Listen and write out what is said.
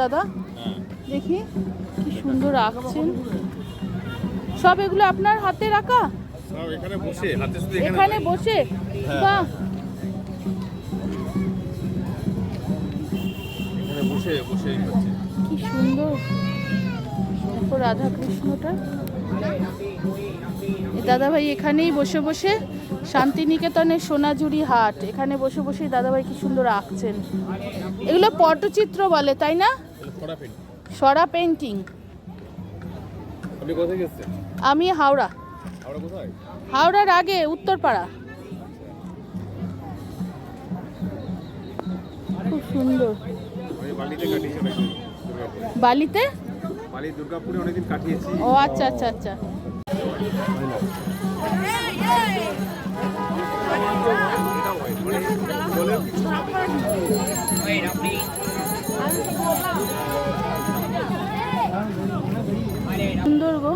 দাদা? হ্যাঁ দেখি কি সুন্দর আঁকছেন। সব এগুলো আপনার হাতে রাখা? এখানে বসে হাতে শুধু এখানে বসে। বাহ। এখানে বসে বসেই কি সুন্দর। দেখো রাধা কৃষ্ণটা দাদাভাই এখানেই বসে বসে শান্তিনিকেতনের সোনাঝুরি হাট। এখানে বসে বসে দাদাভাই কি সুন্দর আঁকছেন। এগুলো পটচিত্র বলে তাই না? সরা পেন্টিং আপনি কোথায় গেছেন? আমি হাওড়া। আমরা কোথায়? হাওড়ার আগে উত্তরপাড়া। খুব সুন্দর। বালিতে কাটিয়েছি বালিতে? বালি দুর্গাপুরে অনেকদিন কাটিয়েছি। ও আচ্ছা আচ্ছা আচ্ছা। সুন্দর গো